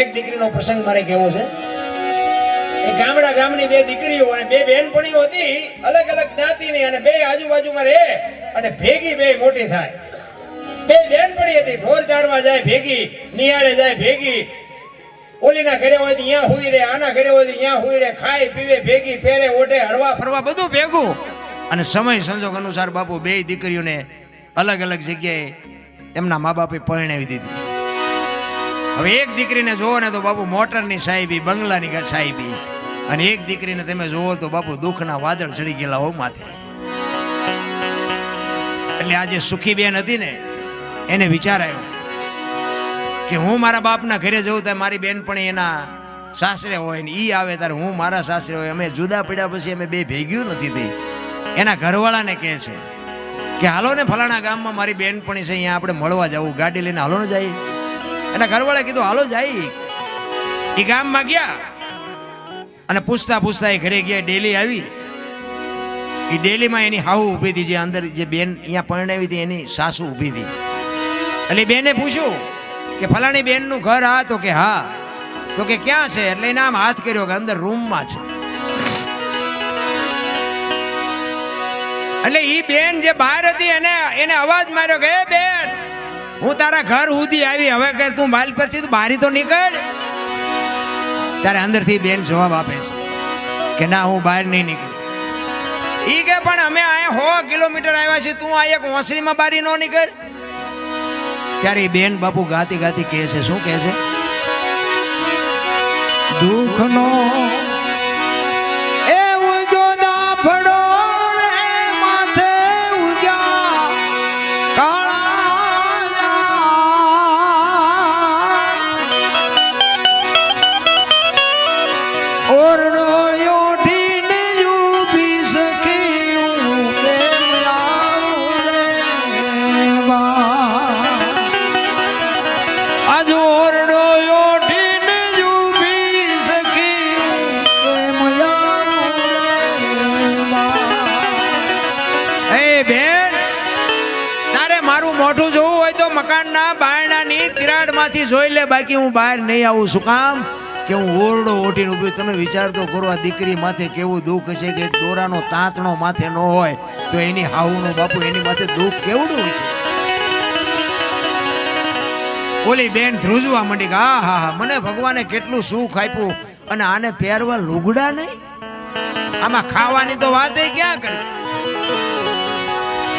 એક દીકરીનો પ્રસંગ મારે કહેવો છે. એ ગામડા ગામની બે દીકરીઓ અને બે બહેનપણીઓ હતી, અલગ અલગ જ્ઞાતિની અને બે આજુબાજુમાં રહે અને ભેગી બે મોટી થાય. બે બહેનપણી હતી, ઢોર ચારવા જાય ભેગી, નિયાળે જાય ભેગી. ઓલીના ઘરે હોય તો અહીંયા હુઈ રહે, આના ઘરે હોય તો અહીંયા હુઈ રહે, ખાય, પીવે, ભેગી પહેરે ઓઢે, હરવા, ફરવા, બધું ભેગું. અને સમય સંજોગ અનુસાર બાપુ બે દીકરીઓને અલગ અલગ જગ્યાએ એમના મા બાપે પરણાવી દીધી. હવે એક દીકરીને જોવો ને તો બાપુ મોટરની સાહેબી, બંગલાની સાહેબી. અને એક દીકરીને તમે જોવો તો બાપુ દુઃખના વાદળ ચડી ગયેલા હો માથે. એટલે આજે સુખી બેન હતી ને, એને વિચાર આવ્યો કે હું મારા બાપના ઘરે જઉં ત્યારે મારી બેનપણી એના સાસરે હોય ને ઈ આવે ત્યારે હું મારા સાસરે હોય. અમે જુદા પડ્યા પછી અમે બે ભેગ્યું નથી થઈ. એના ઘરવાળાને કહે છે કે, હાલો ને ફલાણા ગામમાં મારી બેનપણી છે, અહીંયા આપણે મળવા જવું. ગાડી લઈને હાલો ને જાય. એના ઘરવાળા કીધું, હાલો જાય એ ગામમાં ગયા અને પૂછતા પૂછતા એ ઘરે ગયા, ડેલી આવી. એ ડેલીમાં એની હાહુ ઊભી હતી, જે અંદર જે બેન અહીંયા પરણાવી હતી, એની સાસુ ઊભી હતી. એટલે બેને પૂછ્યું કે, ફલાણી બેનનું ઘર હા તો કે, હા. તો કે, ક્યાં છે? એટલે એને આમ હાથ કર્યો કે, અંદર રૂમમાં છે. એટલે એ બેન જે બહાર હતી, એને એને અવાજ માર્યો કે, "એ બેન હું તારા ઘર સુધી આવી. હવે કે તું માલ પરથી તું બારી તો નીકળ. ત્યારે અંદરથી બેન જવાબ આપે છે કે ના, હું બહાર નહીં નીકળી. ઈ કે પણ અમે અહીંયા સો કિલોમીટર આવ્યા છીએ, તું આ એક ઓસરીમાં બારી ન નીકળ. ત્યારે એ બેન બાપુ ગાતી ગાતી કહે છે, શું કહે છે? દુઃખનો બેન. તારે મારું મોઢું જોવું હોય તો મકાનના બારણાની તિરાડમાંથી જોઈ લે. બાકી હું બહાર નહીં આવું. શું કામ? કે હું ઓરડો ઓઢીને ઊભી તમે વિચાર તો કરો, આ દીકરી માથે કેવું દુઃખ છે કે દોરાનો તાંતણો માથે ન હોય તો એની હાવુનો બાપુ એની માથે દુઃખ કેવડું છે ઓલી બેન ધ્રુજવા માંડી કે, હા હા હા, મને ભગવાને કેટલું સુખ આપ્યું અને આને પહેરવા લુગડા નહીં? આમાં ખાવાની તો વાત ક્યાં કરી?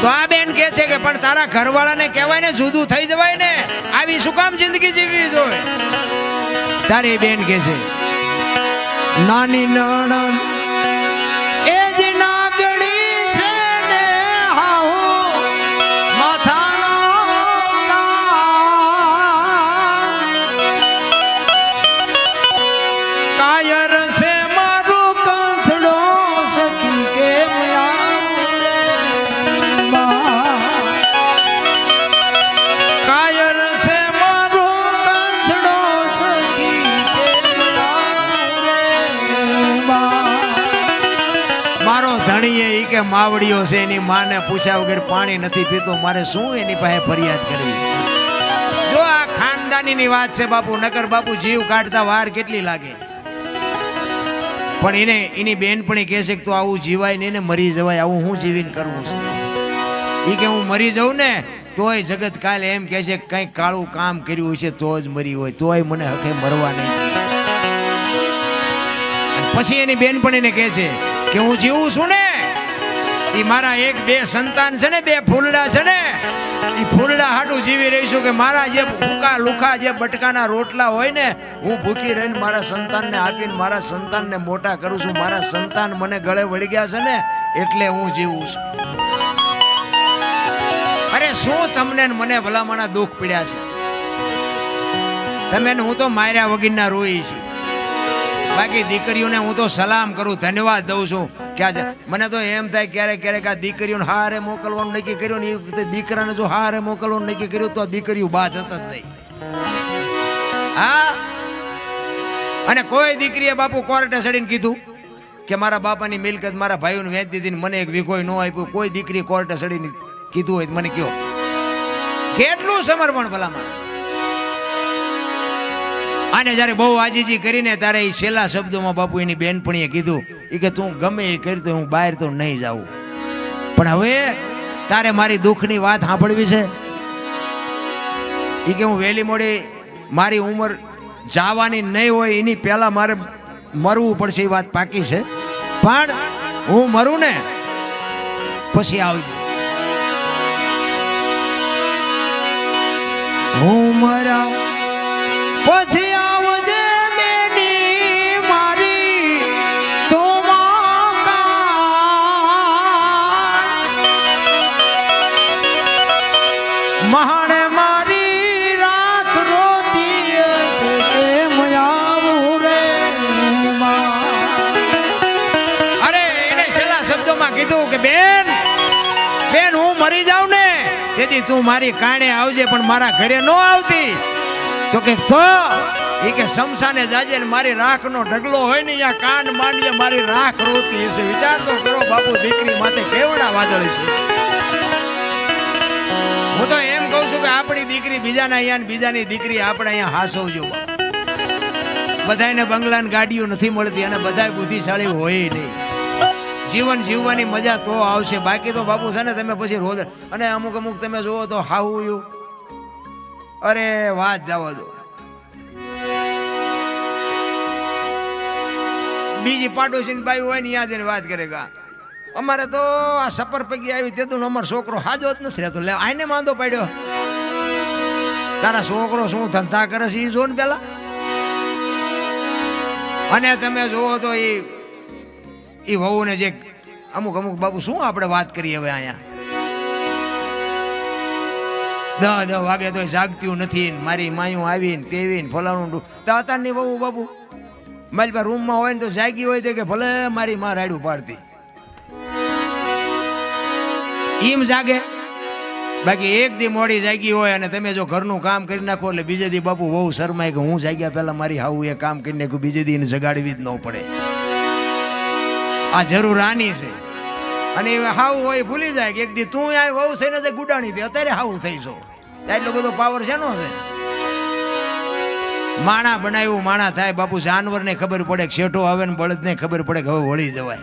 તો આ બેન કે છે કે, પણ તારા ઘરવાળાને કહેવાય ને, જુદું થઈ જવાય ને. આવી શું કામ જિંદગી જીવવી જોઈએ? તારી બેન કે છે, નાની નણંદ મારો ધણીએ એ કે માવડીઓ છે, એની માને પૂછ્યા વગર પાણી નથી પીતો. મારે શું એની પાસે ફરિયાદ કરવી? જો આ ખાનદાનીની વાત છે બાપુ, નકર બાપુ જીવ કાઢતા વાર કેટલી લાગે? પણ એને, એની બેનપણી કહે છે કે તું આવું જીવાય નહીં ને મરી જવાય, આવું હું જીવીને કરવું છે? એ કે હું મરી જાઉં ને, તોય જગત કાલે એમ કહે છે કંઈક કાળું કામ કર્યું છે, તો જ મરી હોય. તોય મને હકે મરવા નહીં પછી એની બેનપણીને કહે છે કે હું જીવું છું ને? એ મારા એક બે સંતાન છે ને, બે ફૂલડા છે ને એ ફૂલડા હાડું જીવી રહી છું કે મારા જે ભૂકા લુખા જે બટકાના રોટલા હોય ને, હું ભૂખી રહીને મારા સંતાનને આપીને મારા સંતાનને મોટા કરું છું. મારા સંતાન મને ગળે વળી ગયા છે ને, એટલે હું જીવું છું. અરે શું તમને મને ભલામણા દુઃખ પીડ્યા છે? તમે હું તો માર્યા વગરના રોઈ છું. બાકી દીકરીઓને હું તો સલામ કરું, ધન્યવાદ દઉં છું. કે મને તો એમ થાય ક્યારેક ક્યારેક આ દીકરીઓને હારે મોકલવાનું નક્કી કર્યું ને એ દીકરાને જો હારે મોકલવાનું નક્કી કર્યું તો દીકરીઓ બા જ નહીં. હા? અને કોઈ દીકરીએ બાપુ કોર્ટે ચડીને કીધું કે મારા બાપાની મિલકત મારા ભાઈઓને વેચી દીધી મને એક વિઘોય ન આપ્યું. કોઈ દીકરી કોર્ટે ચડીને કીધું હોય મને કયો. કેટલું સમર્પણ ભલામણ? આને જ્યારે બહુ આજીજી કરીને તારે એ છેલ્લા શબ્દોમાં બાપુ એની બેનપણીએ કીધું એ કે તું ગમે એ કરી હું બહાર તો નહીં જાઉં. પણ હવે તારે મારી દુઃખની વાત સાંભળવી છે? એ કે હું વહેલી મોડી મારી ઉંમર જવાની નહીં હોય, એની પહેલાં મારે મરવું પડશે એ વાત પાકી છે. પણ હું મરું ને પછી આવજો. હું મરા પછી આવજે બેની મારી તો મહાણે મારી રાખ રોતી અરે, એને છેલ્લા શબ્દોમાં કીધું કે બેન બેન, હું મરી જાઉં ને. તું મારી કાણે આવજે, પણ મારા ઘરે ન આવતી. તો કે, તો એ કે શમશાને જાજે ને મારી રાખનો ઢગલો હોય ને અહીંયા કાન માંડીએ મારી રાખ રોતી હશે. વિચાર તો કરો, બાપુ દીકરી માથે કેવડા વાદળ છે. હું તો એમ કહું છું કે આપણી દીકરી બીજાના અહીંયા ને બીજાની દીકરી આપણે અહીંયા હાસવજો બધાને બંગલા ને ગાડીઓ નથી મળતી અને બધા બુદ્ધિશાળી હોય નહીં. જીવન જીવવાની મજા તો આવશે. બાકી તો બાપુ છે ને તમે પછી રોજ અને અમુક અમુક તમે જુઓ તો હાવું અરે, વાત જવા દો બીજી પાડોશી બાઈ હોય ને ત્યાં જઈને વાત કરે કા અમારે તો આ સપર પૈકી આવી તેતું ને અમારો છોકરો હાજો જ નથી રહેતો. લે આને માંદો પાડ્યો. તારા છોકરો શું ધંધા કરે છે એ જો ને પેલા. અને તમે જુઓ તો એ વહુને જે અમુક અમુક બાબુ શું આપણે વાત કરીએ હવે અહીંયા? દહ દહ વાગે તો જાગતું નથી મારી માયું આવીને તેવીને ફલાણું. તો અત્યારની વહુ બાબુ, મારી પાસે રૂમમાં હોય ને તો જાગી હોય તો કે ભલે મારી માં રાડું પાડતી. એમ જાગે. બાકી એક દી મોડી જાગી હોય અને તમે જો ઘરનું કામ કરી નાખો એટલે બીજે દી બાપુ બહુ શરમાય કે હું જાગ્યા પહેલા મારી હાવું એ કામ કરી નાખ્યું બીજે દી જગાડવી જ ન પડે. આ જરૂર આની છે. અને એ હાવ હોય ભૂલી જાય કે એક દી તું આ વહુ છે ને જે ગુડાણી દે. અત્યારે હાવું થઈ જો એટલો બધો પાવર છે નો છે. માણા બનાવ્યું, માણા થાય. બાપુ જાનવરને ખબર પડે શેઠો આવે ને બળદને ખબર પડે કે હવે વળી જવાય.